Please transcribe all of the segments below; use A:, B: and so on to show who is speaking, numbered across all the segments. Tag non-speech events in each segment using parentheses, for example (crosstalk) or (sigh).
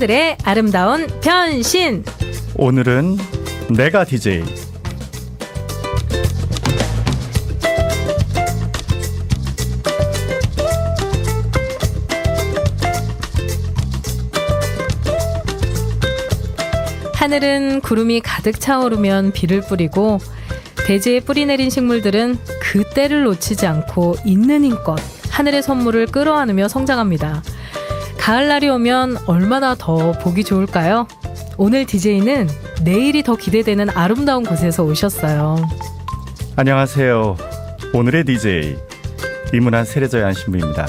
A: 사제들의 아름다운 변신.
B: 오늘은 내가 DJ
A: 하늘은 구름이 가득 차오르면 비를 뿌리고 대지에 뿌리 내린 식물들은 그 때를 놓치지 않고 있는 힘껏 하늘의 선물을 끌어안으며 성장합니다. 가을날이 오면 얼마나 더 보기 좋을까요? 오늘 DJ는 내일이 더 기대되는 아름다운 곳에서 오셨어요.
B: 안녕하세요 오늘의 DJ 이문한 세례자의 한 신부입니다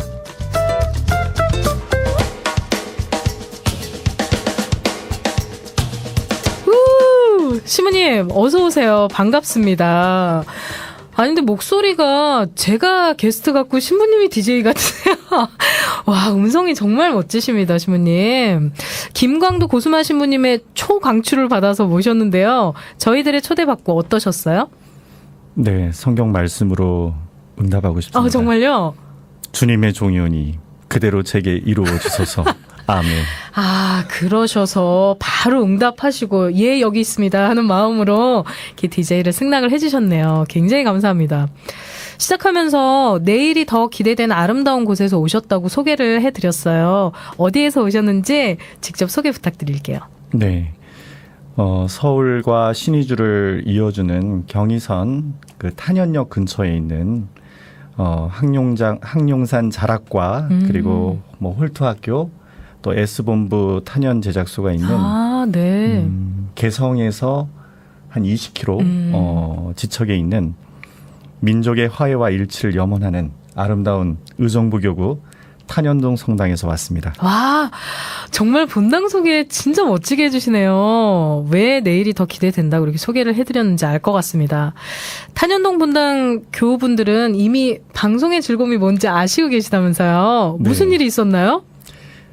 A: 우! 시무님, 어서오세요. 반갑습니다. 아니, 근데 목소리가 제가 게스트 같고 신부님이 DJ 같으세요. 와, 음성이 정말 멋지십니다, 신부님. 김광도 고수마 신부님의 초강추를 받아서 모셨는데요. 저희들의 초대받고 어떠셨어요?
B: 네 성경 말씀으로 응답하고 싶습니다
A: 아, 정말요?
B: 주님의 종이오니 그대로 제게 이루어 주소서 (laughs) 아멘
A: 아, 그러셔서 바로 응답하시고, 예, 여기 있습니다. 하는 마음으로 이렇게 DJ를 승낙을 해주셨네요. 굉장히 감사합니다. 시작하면서 내일이 더 기대되는 아름다운 곳에서 오셨다고 소개를 해드렸어요. 어디에서 오셨는지 직접 소개 부탁드릴게요.
B: 네 어, 서울과 신의주를 이어주는 경의선 그 탄현역 근처에 있는 어, 항용장 항용산 자락과
A: 음.
B: 그리고 뭐 홀트학교 또 S본부 탄현 제작소가 있는
A: 아, 네.
B: 음, 개성에서 한 20km
A: 음.
B: 어, 지척에 있는 민족의 화해와 일치를 염원하는 아름다운 의정부교구 탄현동 성당에서 왔습니다.
A: 와, 정말 본당 소개 진짜 멋지게 해주시네요. 왜 내일이 더 기대된다고 이렇게 소개를 해드렸는지 알 것 같습니다. 탄현동 본당 교우분들은 이미 방송의 즐거움이 뭔지 아시고 계시다면서요. 무슨
B: 네.
A: 일이 있었나요?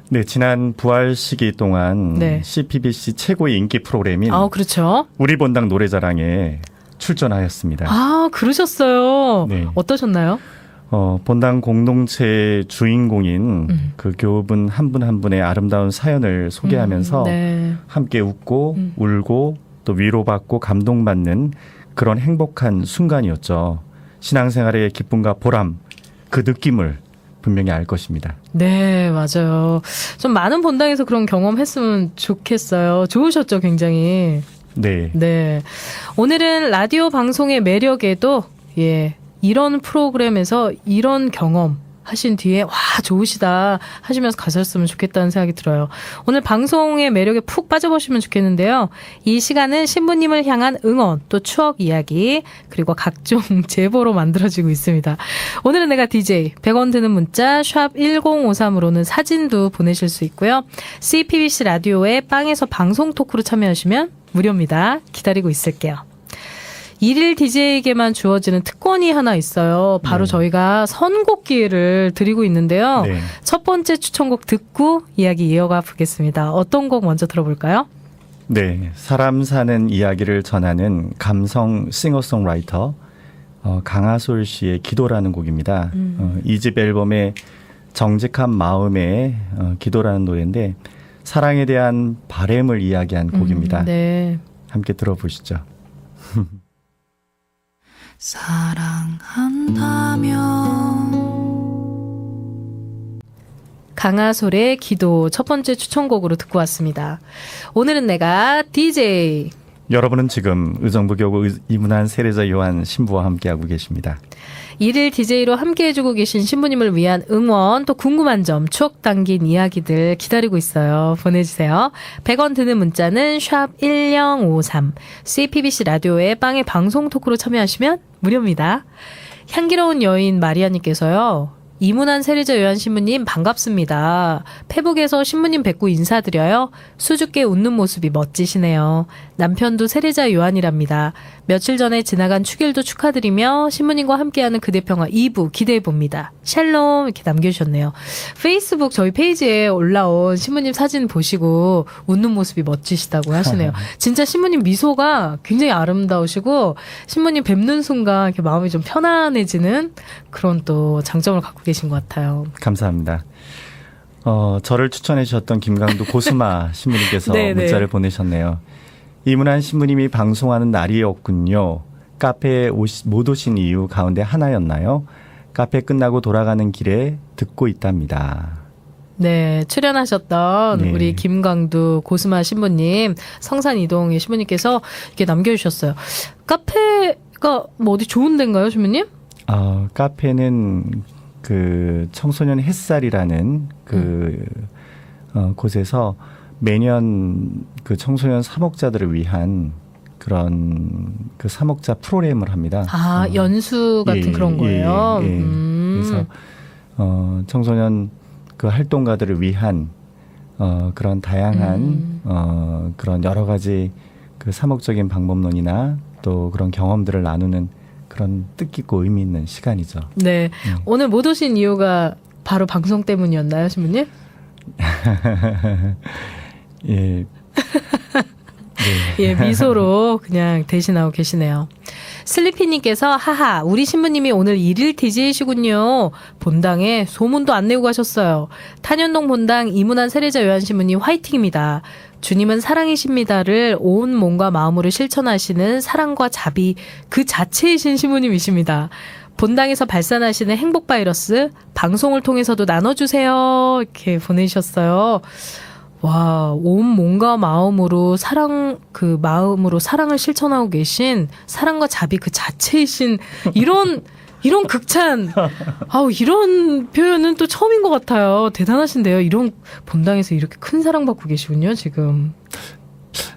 B: 네, 지난 부활 시기 동안
A: 네.
B: CPBC 최고의 인기 프로그램인
A: 아, 그렇죠.
B: 우리 본당 노래자랑에 출전하였습니다.
A: 아, 그러셨어요.
B: 네.
A: 어떠셨나요?
B: 어, 본당 공동체의 주인공인
A: 음.
B: 그 교우분 한 분 한 분의 아름다운 사연을 소개하면서
A: 음, 네.
B: 함께 웃고
A: 음.
B: 울고 또 위로받고 감동받는 그런 행복한 순간이었죠. 신앙생활의 기쁨과 보람 그 느낌을 분명히 알 것입니다.
A: 네, 맞아요. 좀 많은 본당에서 그런 경험했으면 좋겠어요. 좋으셨죠, 굉장히.
B: 네.
A: 네. 오늘은 라디오 방송의 매력에도, 예, 이런 프로그램에서 이런 경험 하신 뒤에, 와, 좋으시다 하시면서 가셨으면 좋겠다는 생각이 들어요. 오늘 방송의 매력에 푹 빠져보시면 좋겠는데요. 이 시간은 신부님을 향한 응원, 또 추억 이야기, 그리고 각종 (laughs) 제보로 만들어지고 있습니다. 오늘은 내가 DJ, 100원 드는 문자, 샵 1053으로는 사진도 보내실 수 있고요. CPBC 라디오의 빵에서 방송 토크로 참여하시면 무료입니다. 기다리고 있을게요. 일일 DJ에게만 주어지는 특권이 하나 있어요. 바로
B: 네.
A: 저희가 선곡 기회를 드리고 있는데요.
B: 네.
A: 첫 번째 추천곡 듣고 이야기 이어가 보겠습니다. 어떤 곡 먼저 들어볼까요?
B: 네. 사람 사는 이야기를 전하는 감성 싱어송라이터 어, 강하솔 씨의 기도라는 곡입니다.
A: 음.
B: 어, 이집 앨범의 정직한 마음의 어, 기도라는 노래인데 사랑에 대한 바램을 이야기한 곡입니다.
A: 음, 네.
B: 함께 들어보시죠. (laughs)
C: 사랑한다면
A: 강하솔의 기도 첫 번째 추천곡으로 듣고 왔습니다. 오늘은 내가 DJ.
B: 여러분은 지금 의정부 교구 의- 이문한 세례자 요한 신부와 함께하고 계십니다.
A: 일일 DJ로 함께 해주고 계신 신부님을 위한 응원, 또 궁금한 점, 추억 담긴 이야기들 기다리고 있어요. 보내주세요. 100원 드는 문자는 샵 1053. CPBC 라디오의 빵의 방송 토크로 참여하시면 무료입니다. 향기로운 여인 마리아님께서요. 이문한 세례자 요한 신부님 반갑습니다. 페북에서 신부님 뵙고 인사드려요. 수줍게 웃는 모습이 멋지시네요. 남편도 세례자 요한이랍니다. 며칠 전에 지나간 축일도 축하드리며 신부님과 함께하는 그대 평화 2부 기대해 봅니다. 샬롬 이렇게 남겨주셨네요. 페이스북 저희 페이지에 올라온 신부님 사진 보시고 웃는 모습이 멋지시다고 하시네요. (laughs) 진짜 신부님 미소가 굉장히 아름다우시고 신부님 뵙는 순간 이렇게 마음이 좀 편안해지는 그런 또 장점을 갖고 계신 것 같아요.
B: 감사합니다. 어, 저를 추천해 주셨던 김강도 고수마 (laughs) 신부님께서
A: 네, 네.
B: 문자를 보내셨네요. 이문한 신부님이 방송하는 날이었군요. 카페에 오시, 못 오신 이유 가운데 하나였나요? 카페 끝나고 돌아가는 길에 듣고 있답니다.
A: 네, 출연하셨던
B: 네.
A: 우리 김강두 고스마 신부님, 성산 이동의 신부님께서 이렇게 남겨주셨어요. 카페가 뭐 어디 좋은 데인가요, 신부님?
B: 어, 카페는 그 청소년 햇살이라는 그 어, 곳에서 매년 그 청소년 사목자들을 위한 그런 그 사목자 프로그램을 합니다.
A: 아,
B: 어,
A: 연수 같은
B: 예,
A: 그런
B: 예,
A: 거예요.
B: 예, 예.
A: 음.
B: 그래서 어, 청소년 그 활동가들을 위한 어, 그런 다양한
A: 음.
B: 어, 그런 여러 가지 그 사목적인 방법론이나 또 그런 경험들을 나누는 그런 뜻깊고 의미 있는 시간이죠.
A: 네.
B: 음.
A: 오늘 못 오신 이유가 바로 방송 때문이었나요, 신부님? (laughs)
B: 예. 네.
A: 예, 미소로 그냥 대신하고 계시네요. 슬리피님께서 하하 우리 신부님이 오늘 일일 DJ시군요. 본당에 소문도 안 내고 가셨어요. 탄현동 본당 이문한 세례자 요한 신부님 화이팅입니다. 주님은 사랑이십니다를 온 몸과 마음으로 실천하시는 사랑과 자비 그 자체이신 신부님이십니다. 본당에서 발산하시는 행복 바이러스 방송을 통해서도 나눠주세요. 이렇게 보내주셨어요. 와, 온 몸과 마음으로 사랑, 그 마음으로 사랑을 실천하고 계신 사랑과 자비 그 자체이신 이런, (laughs) 이런 극찬. 아우, 이런 표현은 또 처음인 것 같아요. 대단하신데요. 이런 본당에서 이렇게 큰 사랑받고 계시군요, 지금.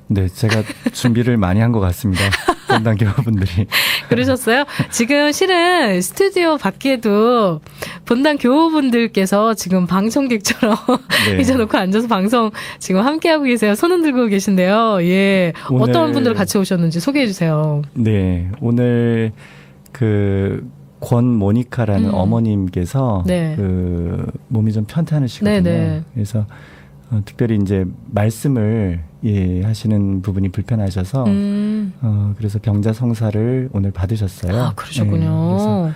B: 네, 제가 준비를 많이 한 것 같습니다. (laughs) 본당 교우분들이.
A: 그러셨어요? 지금 실은 스튜디오 밖에도 본당 교우분들께서 지금 방청객처럼 (laughs)
B: 네.
A: 잊어놓고 앉아서 방송 지금 함께하고 계세요. 손 흔들고 계신데요. 예.
B: 오늘-
A: 어떤 분들 같이 오셨는지 소개해 주세요.
B: 네, 오늘 그 권모니카라는
A: 음.
B: 어머님께서
A: 네.
B: 그 몸이 좀 편찮으시거든요.
A: 네네.
B: 그래서 어, 특별히 이제 말씀을 예, 하시는 부분이 불편하셔서
A: 음.
B: 어, 그래서 병자 성사를 오늘 받으셨어요.
A: 아, 그러셨군요.
B: 네, 그래서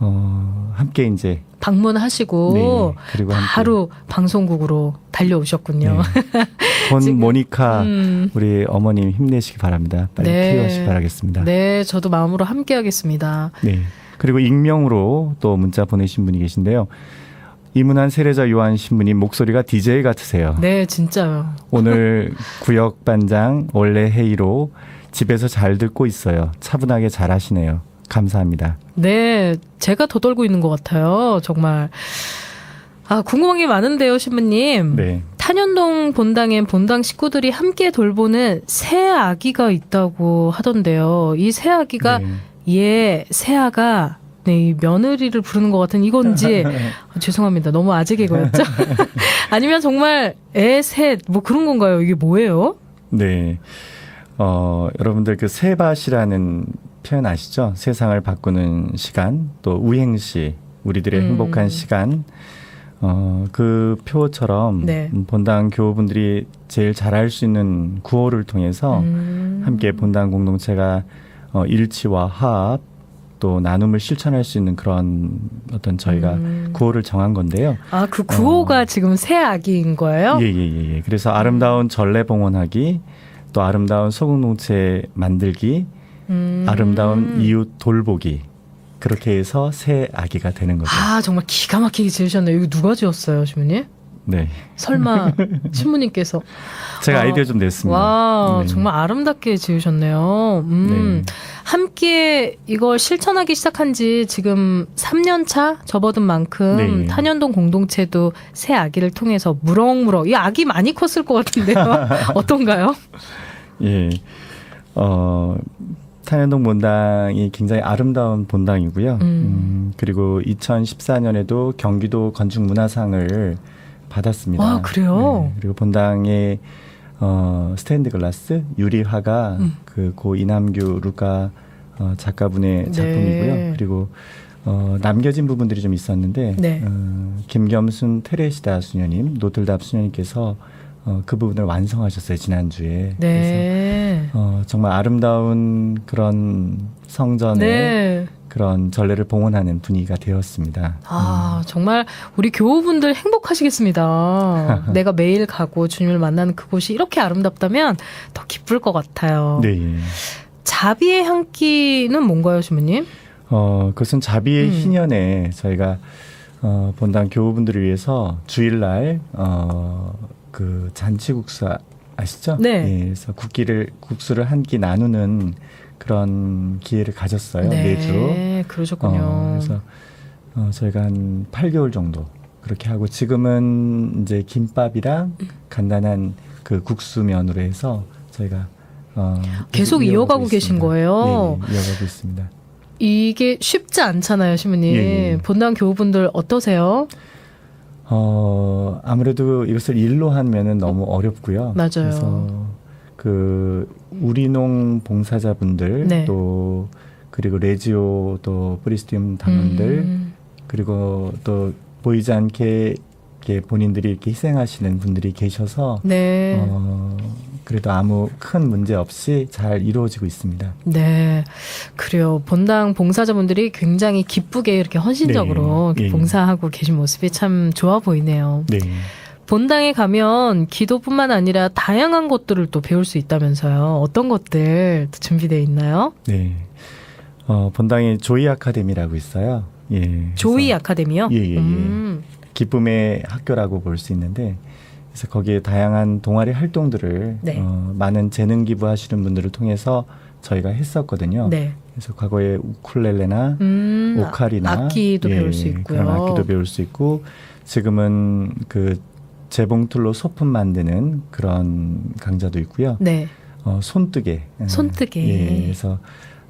B: 어, 함께 이제
A: 방문하시고
B: 네, 그리고 함께
A: 바로 방송국으로 달려오셨군요.
B: 네. (laughs) 권모니카
A: 음.
B: 우리 어머님 힘내시기 바랍니다. 빨리
A: 네.
B: 쾌유하시기 바라겠습니다.
A: 네, 저도 마음으로 함께하겠습니다.
B: 네. 그리고 익명으로 또 문자 보내신 분이 계신데요. 이문한 세례자 요한 신부님 목소리가 DJ 같으세요.
A: 네, 진짜요.
B: 오늘 (laughs) 구역 반장 원래 회의로 집에서 잘 듣고 있어요. 차분하게 잘 하시네요. 감사합니다.
A: 네, 제가 더 떨고 있는 것 같아요. 정말. 아, 궁금한 게 많은데요, 신부님.
B: 네.
A: 탄현동 본당엔 본당 식구들이 함께 돌보는 새 아기가 있다고 하던데요. 이 새 아기가
B: 네.
A: 예, 새아가 네, 이 며느리를 부르는 것 같은 이건지 아, 죄송합니다. 너무 아재 개그였죠? (laughs) (laughs) 아니면 정말 애, 셋, 뭐 그런 건가요? 이게 뭐예요?
B: 네. 어, 여러분들 그 세밭이라는 표현 아시죠? 세상을 바꾸는 시간, 또 우행시, 우리들의
A: 음.
B: 행복한 시간. 어, 그 표처럼
A: 네.
B: 음, 본당 교우분들이 제일 잘할 수 있는 구호를 통해서
A: 음.
B: 함께 본당 공동체가 어, 일치와 화합 또 나눔을 실천할 수 있는 그런 어떤 저희가
A: 음.
B: 구호를 정한 건데요.
A: 아, 그 구호가
B: 어.
A: 지금 새 아기인 거예요?
B: 예, 예, 예, 예. 그래서 아름다운 전래 봉헌하기, 또 아름다운 소공동체 만들기,
A: 음.
B: 아름다운 이웃 돌보기. 그렇게 해서 새 아기가 되는 거죠.
A: 아, 정말 기가 막히게 지으셨네요. 이거 누가 지었어요, 신부님?
B: 네.
A: 설마 신부님께서
B: 제가
A: 어,
B: 아이디어 좀 냈습니다.
A: 와
B: 네.
A: 정말 아름답게 지으셨네요. 음,
B: 네.
A: 함께 이걸 실천하기 시작한 지 지금 3년 차 접어든 만큼
B: 네.
A: 탄현동 공동체도 새 아기를 통해서 무럭무럭 이 아기 많이 컸을 것 같은데요. (laughs) 어떤가요?
B: 예. 어, 탄현동 본당이 굉장히 아름다운 본당이고요.
A: 음.
B: 음, 그리고 2014년에도 경기도 건축문화상을 받았습니다.
A: 아, 그래요?
B: 네, 그리고 본당의 어, 스테인드 글라스 유리화가
A: 음.
B: 그고 이남규 루카 어, 작가분의
A: 네.
B: 작품이고요. 그리고 어, 남겨진 부분들이 좀 있었는데
A: 네.
B: 어, 김겸순 테레시다 수녀님, 노틀답 수녀님께서 어, 그 부분을 완성하셨어요 지난 주에. 그래서
A: 네.
B: 어, 정말 아름다운 그런 성전에
A: 네.
B: 그런 전례를 봉헌하는 분위기가 되었습니다.
A: 아, 정말 우리 교우분들 행복하시겠습니다. (laughs) 내가 매일 가고 주님을 만나는 그곳이 이렇게 아름답다면 더 기쁠 것 같아요.
B: 네. 예.
A: 자비의 한 끼는 뭔가요, 주무님?
B: 어, 그것은 자비의
A: 음.
B: 희년에 저희가 어, 본당 교우분들을 위해서 주일날 어, 그 잔치국수 아- 아시죠?
A: 네.
B: 예, 그래서 국기를 국수를 한 끼 나누는 그런 기회를 가졌어요. 매주.
A: 네, 그러셨군요.
B: 어, 그래서 어, 저희가 한 8개월 정도 그렇게 하고 지금은 이제 김밥이랑 간단한 그 국수면으로 해서 저희가 어,
A: 계속 이어가고 계신
B: 있습니다.
A: 거예요?
B: 예, 예, 이어가고 있습니다.
A: 이게 쉽지 않잖아요, 시무님.
B: 예, 예.
A: 본당 교우분들 어떠세요?
B: 어, 아무래도 이것을 일로 하면은 너무 어렵고요.
A: 맞아요.
B: 그래서 그 우리농 봉사자분들
A: 네.
B: 또 그리고 레지오 또 프리스티움 단원들
A: 음,
B: 그리고 또 보이지 않게 이렇게 본인들이 이렇게 희생하시는 분들이 계셔서
A: 네.
B: 어, 그래도 아무 큰 문제 없이 잘 이루어지고 있습니다.
A: 네. 그래요. 본당 봉사자분들이 굉장히 기쁘게 이렇게 헌신적으로
B: 네.
A: 이렇게
B: 예.
A: 봉사하고 계신 모습이 참 좋아 보이네요.
B: 네.
A: 본당에 가면 기도뿐만 아니라 다양한 것들을 또 배울 수 있다면서요. 어떤 것들 또 준비되어 있나요?
B: 네. 어, 본당에 조이 아카데미라고 있어요. 예.
A: 조이 아카데미요?
B: 예, 예, 예.
A: 음,
B: 기쁨의 학교라고 볼 수 있는데 그래서 거기에 다양한 동아리 활동들을
A: 네.
B: 어, 많은 재능 기부하시는 분들을 통해서 저희가 했었거든요.
A: 네.
B: 그래서 과거에 우쿨렐레나
A: 음,
B: 오카리나
A: 악기도
B: 예,
A: 배울 수 있고요.
B: 그런 악기도 배울 수 있고 지금은 그 재봉틀로 소품 만드는 그런 강좌도 있고요.
A: 네.
B: 어, 손뜨개. 예,
A: 손뜨개.
B: 예, 그래서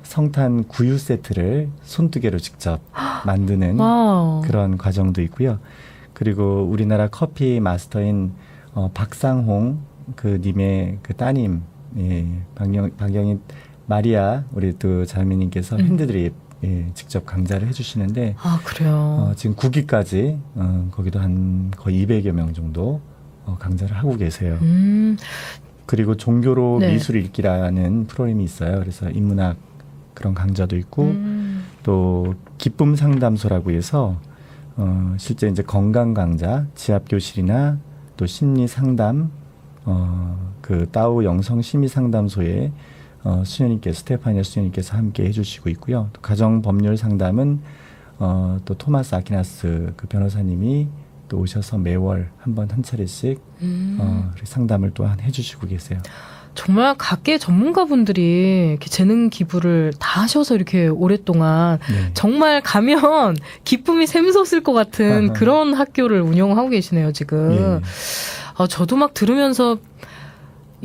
B: 성탄 구유 세트를 손뜨개로 직접 (gasps) 만드는
A: 와.
B: 그런 과정도 있고요. 그리고 우리나라 커피 마스터인 어, 박상홍 그 님의 그 따님 예, 박영 박영인 마리아 우리 또 자매님께서
A: 음.
B: 핸드드립 예, 직접 강좌를 해주시는데
A: 아, 그래요.
B: 어, 지금 9기까지 어, 거기도 한 거의 200여 명 정도 어, 강좌를 하고 계세요.
A: 음,
B: 그리고 종교로
A: 네.
B: 미술 읽기라는 프로그램이 있어요. 그래서 인문학 그런 강좌도 있고
A: 음,
B: 또 기쁨 상담소라고 해서 어 실제 이제 건강 강좌, 지압 교실이나 또 심리 상담 어 그 따우 영성 심리 상담소에 어 수녀님께서 스테파니아 수녀님께서 함께 해주시고 있고요. 또 가정 법률 상담은 어 또 토마스 아키나스 그 변호사님이 또 오셔서 매월 한 번 한 차례씩
A: 음.
B: 어 상담을 또한 해주시고 계세요.
A: 정말 각계 전문가분들이 이렇게 재능 기부를 다 하셔서 이렇게 오랫동안
B: 네.
A: 정말 가면 (laughs) 기쁨이 샘솟을 것 같은
B: 아하.
A: 그런 학교를 운영하고 계시네요, 지금.
B: 예.
A: 아, 저도 막 들으면서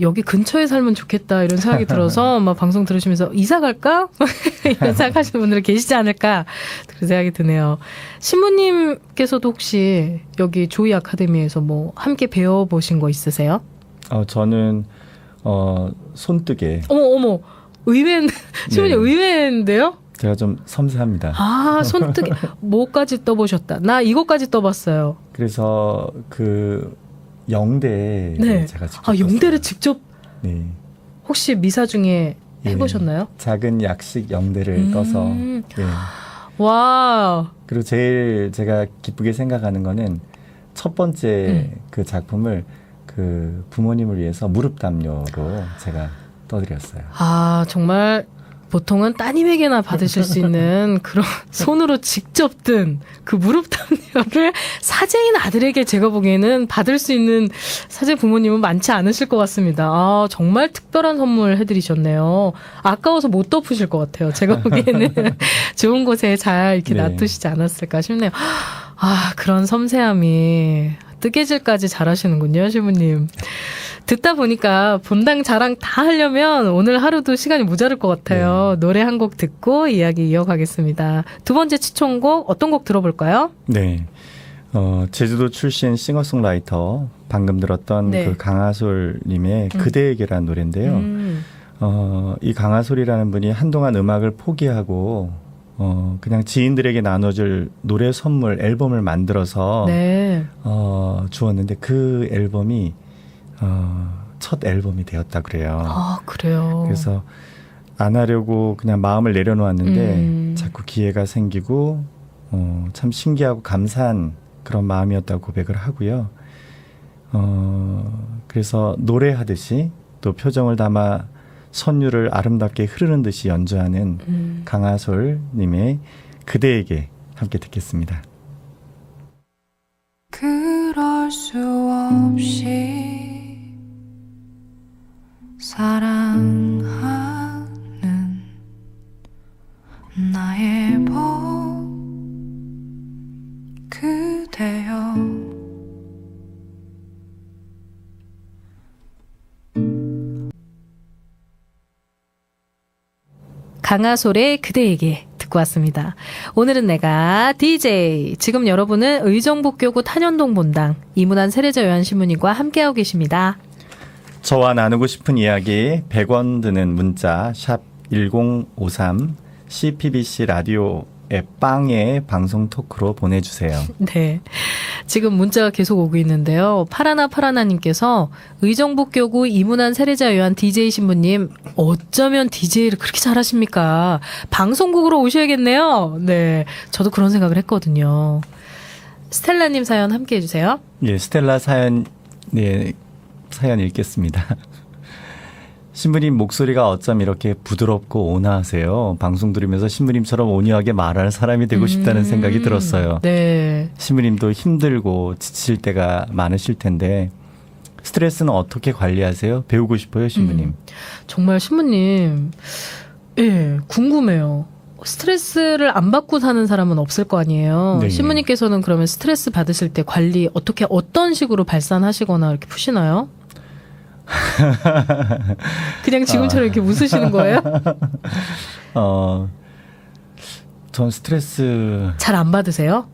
A: 여기 근처에 살면 좋겠다 이런 생각이 들어서 (laughs) 막 방송 들으시면서 이사 갈까? (laughs) 이런 생각하시는 분들 계시지 않을까? 그런 생각이 드네요. 신부님께서도 혹시 여기 조이 아카데미에서 뭐 함께 배워 보신 거 있으세요?
B: 어 저는 어 손뜨개
A: 어머, 어머. 의외, (laughs) 신부님
B: 네.
A: 의외인데요?
B: 제가 좀 섬세합니다.
A: 아, 손뜨기. 뭐까지 떠보셨다. 나 이거까지 떠봤어요.
B: 그래서 그 영대
A: 네.
B: 제가 직접
A: 아, 영대를. 직접
B: 네.
A: 혹시 미사 중에
B: 예.
A: 해보셨나요?
B: 작은 약식 영대를
A: 음.
B: 떠서 네.
A: 와.
B: 그리고 제일 제가 기쁘게 생각하는 거는 첫 번째
A: 음.
B: 그 작품을 그 부모님을 위해서 무릎 담요로 제가 떠드렸어요.
A: 아, 정말 보통은 따님에게나 받으실 수 있는 그런 (laughs) 손으로 직접 든 그 무릎 담요를 사제인 아들에게 제가 보기에는 받을 수 있는 사제 부모님은 많지 않으실 것 같습니다. 아, 정말 특별한 선물 해드리셨네요. 아까워서 못 덮으실 것 같아요. 제가 보기에는 (laughs) 좋은 곳에 잘 이렇게
B: 네.
A: 놔두시지 않았을까 싶네요. 아, 그런 섬세함이 뜨개질까지 잘하시는군요, 시부님. 듣다 보니까 본당 자랑 다 하려면 오늘 하루도 시간이 모자랄 것 같아요. 노래 한 곡 듣고 이야기 이어가겠습니다. 두 번째 추천곡 어떤 곡 들어볼까요?
B: 네. 어, 제주도 출신 싱어송라이터 방금 들었던
A: 네.
B: 그 강하솔님의
A: 음.
B: 그대에게라는 노래인데요.
A: 음,
B: 어, 이 강하솔이라는 분이 한동안 음악을 포기하고 어, 그냥 지인들에게 나눠줄 노래 선물 앨범을 만들어서
A: 네.
B: 어, 주었는데 그 앨범이 어, 첫 앨범이 되었다 그래요.
A: 아, 그래요.
B: 그래서 안 하려고 그냥 마음을 내려놓았는데
A: 음.
B: 자꾸 기회가 생기고 어, 참 신기하고 감사한 그런 마음이었다고 고백을 하고요. 어, 그래서 노래하듯이 또 표정을 담아 선율을 아름답게 흐르는 듯이 연주하는
A: 음.
B: 강하솔님의 그대에게 함께 듣겠습니다.
C: 그럴 수 없이 사랑하는 나의 법
A: 강하솔의 그대에게 듣고 왔습니다. 오늘은 내가 DJ. 지금 여러분은 의정부교구 탄현동 본당 이문한 세례자 요한신문님과 함께하고 계십니다.
B: 저와 나누고 싶은 이야기 100원 드는 문자 샵 1053 CPBC 라디오 앱 빵에 방송 토크로 보내주세요. (laughs)
A: 네. 지금 문자가 계속 오고 있는데요. 파라나 파라나님께서 의정부교구 이문한 세례자 요한 DJ 신부님 어쩌면 DJ를 그렇게 잘하십니까? 방송국으로 오셔야겠네요. 네. 저도 그런 생각을 했거든요. 스텔라님 사연 함께 해주세요.
B: 예, 스텔라 사연 네 사연 읽겠습니다. 신부님 목소리가 어쩜 이렇게 부드럽고 온화하세요. 방송 들으면서 신부님처럼 온유하게 말할 사람이 되고 싶다는
A: 음,
B: 생각이 들었어요.
A: 네.
B: 신부님도 힘들고 지칠 때가 많으실 텐데 스트레스는 어떻게 관리하세요? 배우고 싶어요, 신부님.
A: 음. 정말 신부님, 예, 궁금해요. 스트레스를 안 받고 사는 사람은 없을 거 아니에요.
B: 네.
A: 신부님께서는 그러면 스트레스 받으실 때 관리 어떻게 어떤 식으로 발산하시거나 이렇게 푸시나요? (laughs) 그냥 지금처럼 이렇게 웃으시는 거예요? (laughs)
B: 어, 전 스트레스
A: 잘 안 받으세요?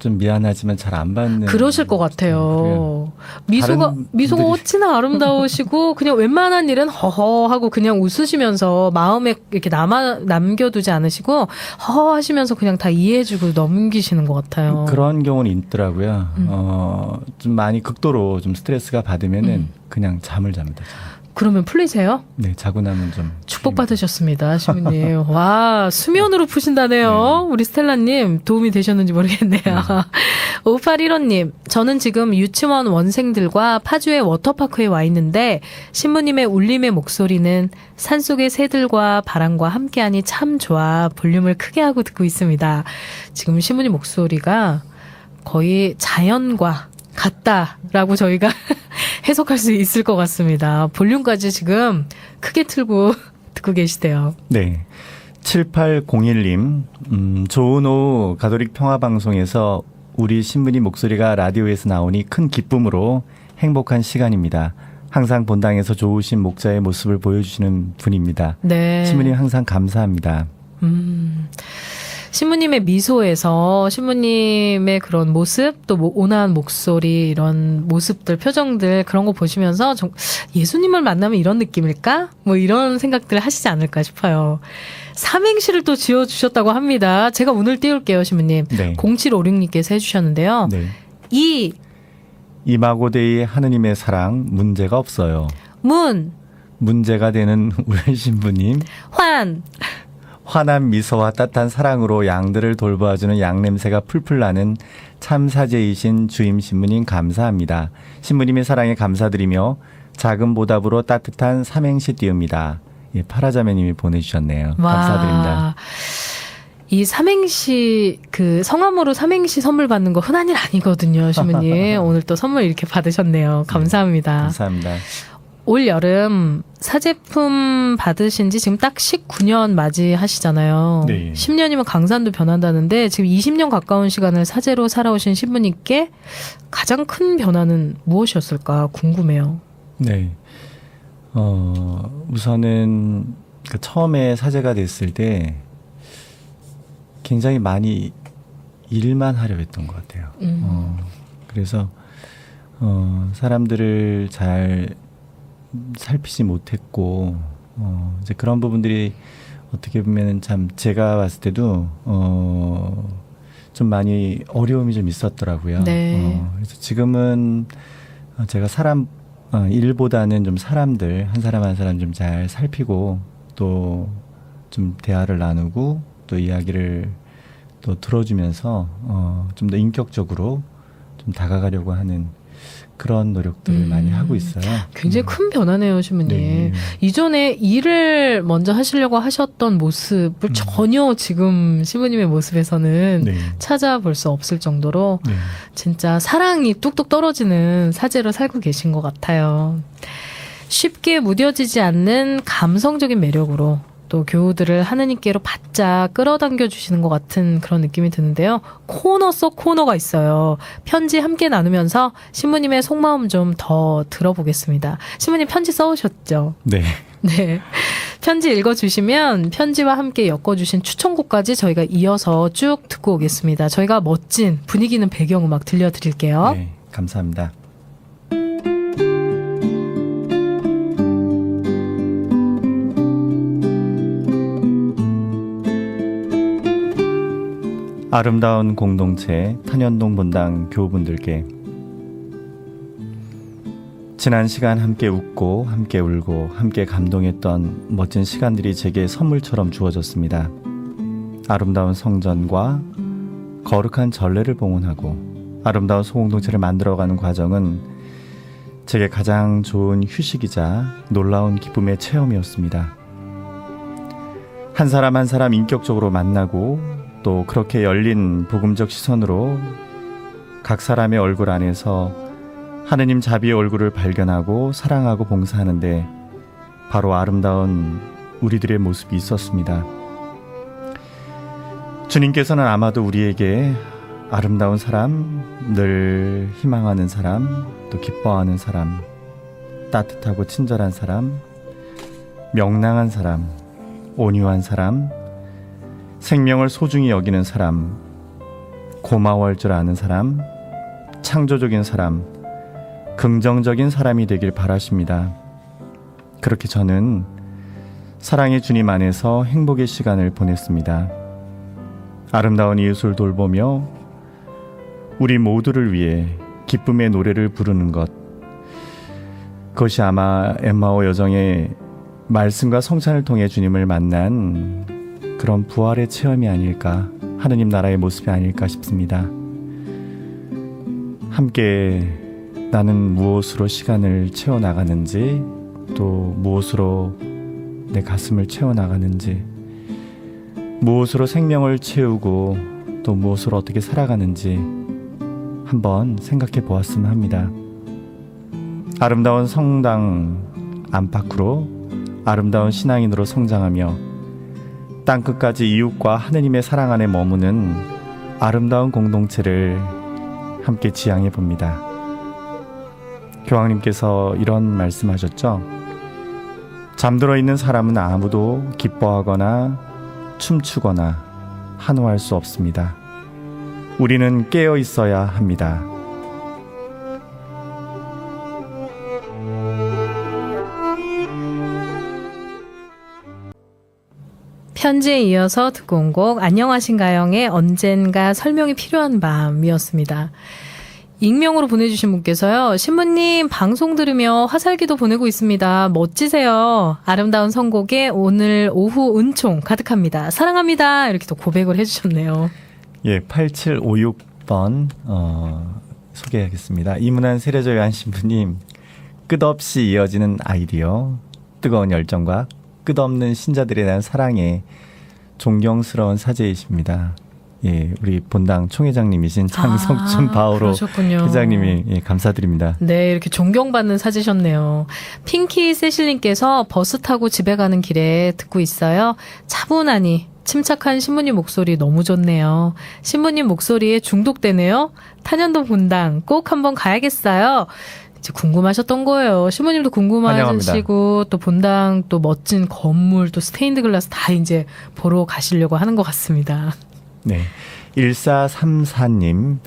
B: 좀 미안하지만 잘 안 받는.
A: 그러실 것. 같아요. 미소가
B: 다른
A: 미소가
B: 분들이-
A: 어찌나 아름다우시고 (laughs) 그냥 웬만한 일은 허허 하고 그냥 웃으시면서 마음에 이렇게 남아 남겨두지 않으시고 허허 하시면서 그냥 다 이해해주고 넘기시는 것 같아요.
B: 그런 경우는 있더라고요.
A: 음.
B: 어, 좀 많이 극도로 좀 스트레스가 받으면은
A: 음.
B: 그냥 잠을 잡니다. 잠.
A: 그러면 풀리세요?
B: 네, 자고 나면 좀
A: 축복 받으셨습니다, 시부님. (laughs) 와 수면으로 푸신다네요. 우리 스텔라님 도움이 되셨는지 모르겠네요. (laughs) 5815님, 저는 지금 유치원 원생들과 파주의 워터파크에 와 있는데 신부님의 울림의 목소리는 산속의 새들과 바람과 함께하니 참 좋아 볼륨을 크게 하고 듣고 있습니다. 지금 신부님 목소리가 거의 자연과 같다라고 저희가 (laughs) 해석할 수 있을 것 같습니다. 볼륨까지 지금 크게 틀고 (laughs) 듣고 계시대요.
B: 네. 7801님, 음, 좋은 오후 가톨릭 평화방송에서 우리 신부님 목소리가 라디오에서 나오니 큰 기쁨으로 행복한 시간입니다. 항상 본당에서 좋으신 목자의 모습을 보여주시는 분입니다.
A: 네.
B: 신부님 항상 감사합니다.
A: 음. 신부님의 미소에서 신부님의 그런 모습, 또 뭐 온화한 목소리, 이런 모습들, 표정들, 그런 거 보시면서 좀 예수님을 만나면 이런 느낌일까? 뭐 이런 생각들 하시지 않을까 싶어요. 삼행시를 또 지어 주셨다고 합니다. 제가 오늘 띄울게요, 신부님.
B: 네.
A: 0756님께서 해주셨는데요.
B: 네.
A: 이,
B: 이마고데이 하느님의 사랑 문제가 없어요.
A: 문,
B: 문제가 되는 (laughs) 우리 신부님
A: 환,
B: 환한 미소와 따뜻한 사랑으로 양들을 돌봐주는 양냄새가 풀풀 나는 참 사제이신 주임 신부님 감사합니다. 신부님의 사랑에 감사드리며 작은 보답으로 따뜻한 삼행시 띄웁니다. 예, 파라자매님이 보내주셨네요.
A: 와.
B: 감사드립니다.
A: 이 삼행시 그 성함으로 삼행시 선물 받는 거 흔한 일 아니거든요, 주부님. (laughs) 오늘 또 선물 이렇게 받으셨네요. 감사합니다.
B: 감사합니다.
A: 올 여름 사제품 받으신 지 지금 딱 19년 맞이하시잖아요.
B: 네.
A: 10년이면 강산도 변한다는데 지금 20년 가까운 시간을 사제로 살아오신 신부님께 가장 큰 변화는 무엇이었을까 궁금해요.
B: 네. 어, 우선은 그 처음에 사제가 됐을 때 굉장히 많이 일만 하려 했던 것 같아요.
A: 음.
B: 어, 그래서 어, 사람들을 잘 살피지 못했고 어, 이제 그런 부분들이 어떻게 보면 참 제가 봤을 때도 어, 좀 많이 어려움이 좀 있었더라고요.
A: 네.
B: 어, 그래서 지금은 어, 제가 사람 어, 일보다는 좀 사람들 한 사람 한 사람 좀 잘 살피고 또 좀 대화를 나누고 또 이야기를 또 들어주면서 어, 좀 더 인격적으로 좀 다가가려고 하는 그런 노력들을
A: 음.
B: 많이 하고 있어요.
A: 굉장히
B: 음.
A: 큰 변화네요, 신부님.
B: 네.
A: 이전에 일을 먼저 하시려고 하셨던 모습을
B: 음.
A: 전혀 지금 신부님의 모습에서는
B: 네.
A: 찾아볼 수 없을 정도로
B: 네.
A: 진짜 사랑이 뚝뚝 떨어지는 사제로 살고 계신 것 같아요. 쉽게 무뎌지지 않는 감성적인 매력으로 또 교우들을 하느님께로 바짝 끌어당겨 주시는 것 같은 그런 느낌이 드는데요. 코너 속 코너가 있어요. 편지 함께 나누면서 신부님의 속마음 좀 더 들어보겠습니다. 신부님 편지 써오셨죠?
B: 네.
A: 네. 편지 읽어주시면 편지와 함께 엮어주신 추천곡까지 저희가 이어서 쭉 듣고 오겠습니다. 저희가 멋진 분위기 있는 배경음악 들려드릴게요.
B: 네. 감사합니다. 아름다운 공동체 탄현동 본당 교우분들께 지난 시간 함께 웃고 함께 울고 함께 감동했던 멋진 시간들이 제게 선물처럼 주어졌습니다. 아름다운 성전과 거룩한 전례를 봉헌하고 아름다운 소공동체를 만들어가는 과정은 제게 가장 좋은 휴식이자 놀라운 기쁨의 체험이었습니다. 한 사람 한 사람 인격적으로 만나고 또 그렇게 열린 복음적 시선으로 각 사람의 얼굴 안에서 하느님 자비의 얼굴을 발견하고 사랑하고 봉사하는데 바로 아름다운 우리들의 모습이 있었습니다. 주님께서는 아마도 우리에게 아름다운 사람, 늘 희망하는 사람, 또 기뻐하는 사람, 따뜻하고 친절한 사람, 명랑한 사람, 온유한 사람, 생명을 소중히 여기는 사람, 고마워할 줄 아는 사람, 창조적인 사람, 긍정적인 사람이 되길 바라십니다. 그렇게 저는 사랑의 주님 안에서 행복의 시간을 보냈습니다. 아름다운 이웃을 돌보며 우리 모두를 위해 기쁨의 노래를 부르는 것. 그것이 아마 엠마오 여정의 말씀과 성찬을 통해 주님을 만난 그런 부활의 체험이 아닐까, 하느님 나라의 모습이 아닐까 싶습니다. 함께 나는 무엇으로 시간을 채워나가는지, 또 무엇으로 내 가슴을 채워나가는지, 무엇으로 생명을 채우고 또 무엇으로 어떻게 살아가는지 한번 생각해 보았으면 합니다. 아름다운 성당 안팎으로 아름다운 신앙인으로 성장하며 땅끝까지 이웃과 하느님의 사랑 안에 머무는 아름다운 공동체를 함께 지향해 봅니다. 교황님께서 이런 말씀하셨죠. 잠들어 있는 사람은 아무도 기뻐하거나 춤추거나 환호할 수 없습니다. 우리는 깨어 있어야 합니다.
A: 편지에 이어서 듣고 온 곡 안녕하신가영의 언젠가 설명이 필요한 밤이었습니다. 익명으로 보내주신 분께서요. 신부님 방송 들으며 화살기도 보내고 있습니다. 멋지세요. 아름다운 선곡에 오늘 오후 은총 가득합니다. 사랑합니다. 이렇게 또 고백을 해주셨네요.
B: 예, 8756번 어, 소개하겠습니다. 이문한 세례자 요한 신부님 끝없이 이어지는 아이디어, 뜨거운 열정과 끝없는 신자들에 대한 사랑에 존경스러운 사제이십니다. 예, 우리 본당 총회장님이신 장성춘
A: 아,
B: 바오로
A: 그러셨군요.
B: 회장님이 예, 감사드립니다.
A: 네, 이렇게 존경받는 사지셨네요. 핑키 세실님께서 버스 타고 집에 가는 길에 듣고 있어요. 차분하니 침착한 신부님 목소리 너무 좋네요. 신부님 목소리에 중독되네요. 탄현동 본당 꼭 한번 가야겠어요. 이제 궁금하셨던 거예요. 신부님도 궁금하시고 또 본당 또 멋진 건물 또 스테인드 글라스 다 이제 보러 가시려고 하는 것 같습니다.
B: 네. 1434님.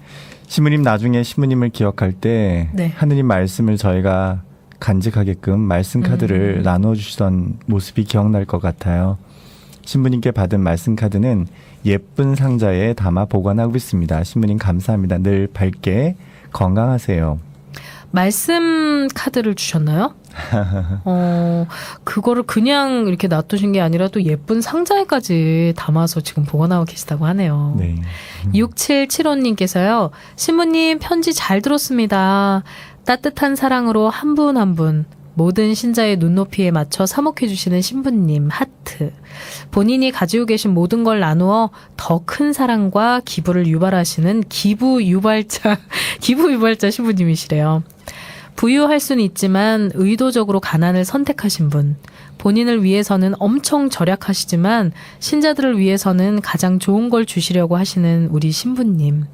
B: 신부님 나중에 신부님을 기억할 때
A: 네.
B: 하느님 말씀을 저희가 간직하게끔 말씀 카드를
A: 음.
B: 나눠 주시던 모습이 기억날 것 같아요. 신부님께 받은 말씀 카드는 예쁜 상자에 담아 보관하고 있습니다. 신부님 감사합니다. 늘 밝게 건강하세요.
A: 말씀 카드를 주셨나요? (laughs) 어, 그거를 그냥 이렇게 놔두신 게 아니라 또 예쁜 상자에까지 담아서 지금 보관하고 계시다고 하네요.
B: 네.
A: 6775님께서요, 신부님 편지 잘 들었습니다. 따뜻한 사랑으로 한 분 한 분, 모든 신자의 눈높이에 맞춰 사목해주시는 신부님, 하트. 본인이 가지고 계신 모든 걸 나누어 더 큰 사랑과 기부를 유발하시는 기부 유발자, (laughs) 기부 유발자 신부님이시래요. 부유할 수는 있지만 의도적으로 가난을 선택하신 분. 본인을 위해서는 엄청 절약하시지만 신자들을 위해서는 가장 좋은 걸 주시려고 하시는 우리 신부님.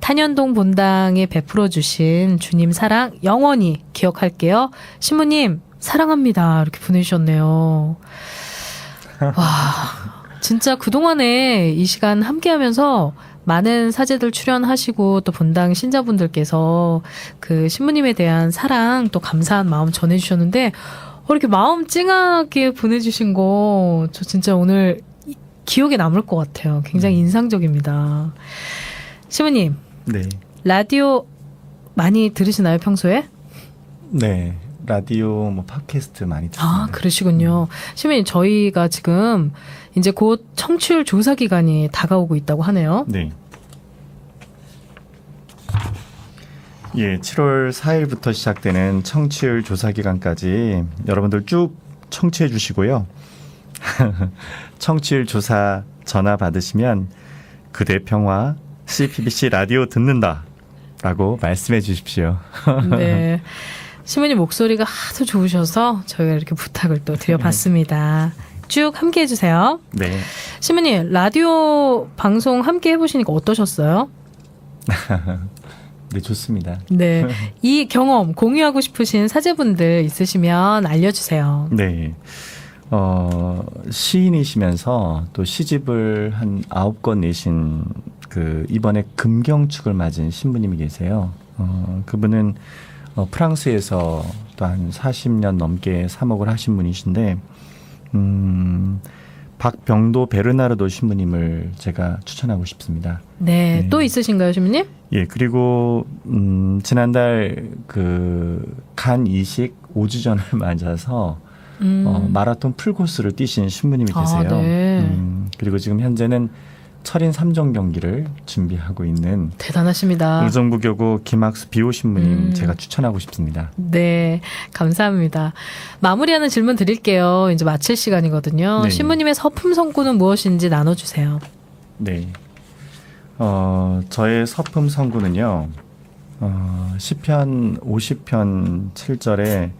A: 탄현동 본당에 베풀어 주신 주님 사랑 영원히 기억할게요. 신부님 사랑합니다. 이렇게 보내주셨네요. 와, 진짜 그동안에 이 시간 함께 하면서 많은 사제들 출연하시고 또 본당 신자분들께서 그 신부님에 대한 사랑 또 감사한 마음 전해주셨는데 어, 이렇게 마음 찡하게 보내주신 거 저 진짜 오늘 이- 기억에 남을 것 같아요. 굉장히 인상적입니다. 신부님
B: 네.
A: 라디오 많이 들으시나요 평소에?
B: 네. 라디오 뭐 팟캐스트 많이 듣습니다.
A: 아 그러시군요. 신부님 저희가 지금 이제 곧 청취율 조사 기간이 다가오고 있다고 하네요.
B: 네. 예, 7월 4일부터 시작되는 청취율 조사 기간까지 여러분들 쭉 청취해 주시고요. (laughs) 청취율 조사 전화 받으시면 그대 평화 CPBC 라디오 듣는다라고 말씀해 주십시오.
A: 네. (laughs) 신부님 목소리가 하도 좋으셔서 저희가 이렇게 부탁을 또 드려봤습니다. 쭉 함께 해주세요.
B: 네.
A: 신부님 라디오 방송 함께 해보시니까 어떠셨어요? (laughs)
B: 네, 좋습니다.
A: 네. (laughs) 이 경험 공유하고 싶으신 사제분들 있으시면 알려주세요.
B: 네. 어, 시인이시면서 또 시집을 한 아홉 권 내신 그 이번에 금경축을 맞은 신부님이 계세요. 어, 그분은 어, 프랑스에서 또한 40년 넘게 사목을 하신 분이신데, 음, 박병도 베르나르도 신부님을 제가 추천하고 싶습니다.
A: 네.
B: 네.
A: 또 있으신가요, 신부님?
B: 예, 그리고 음, 지난달 그 간 이식 5주 전을 (laughs) 맞아서
A: 음.
B: 어, 마라톤 풀코스를 뛰신 신부님이
A: 아,
B: 계세요.
A: 네.
B: 음, 그리고 지금 현재는 철인 3종 경기를 준비하고 있는
A: 대단하십니다.
B: 의정부 교구 김학수 비호 신부님
A: 음.
B: 제가 추천하고 싶습니다.
A: 네, 감사합니다. 마무리하는 질문 드릴게요. 이제 마칠 시간이거든요.
B: 네.
A: 신부님의 서품 성구는 무엇인지 나눠주세요.
B: 네. 어, 저의 서품 성구는요. 어, 시편 50편 7절에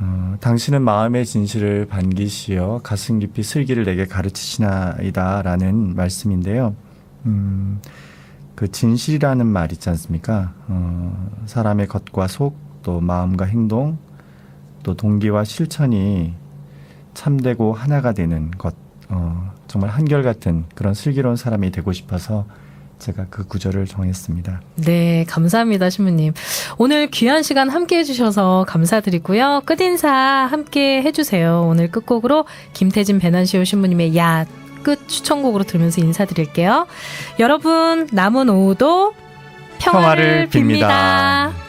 B: 어, 당신은 마음의 진실을 반기시어 가슴 깊이 슬기를 내게 가르치시나이다라는 말씀인데요. 음, 그 진실이라는 말 있지 않습니까? 어, 사람의 겉과 속, 또 마음과 행동, 또 동기와 실천이 참되고 하나가 되는 것, 어, 정말 한결같은 그런 슬기로운 사람이 되고 싶어서 제가 그 구절을 정했습니다.
A: 네, 감사합니다, 신부님. 오늘 귀한 시간 함께 해주셔서 감사드리고요. 끝인사 함께 해주세요. 오늘 끝곡으로 김태진 배난시오 신부님의 야, 끝 추천곡으로 들으면서 인사드릴게요. 여러분, 남은 오후도 평화를,
B: 평화를 빕니다.
A: 빕니다.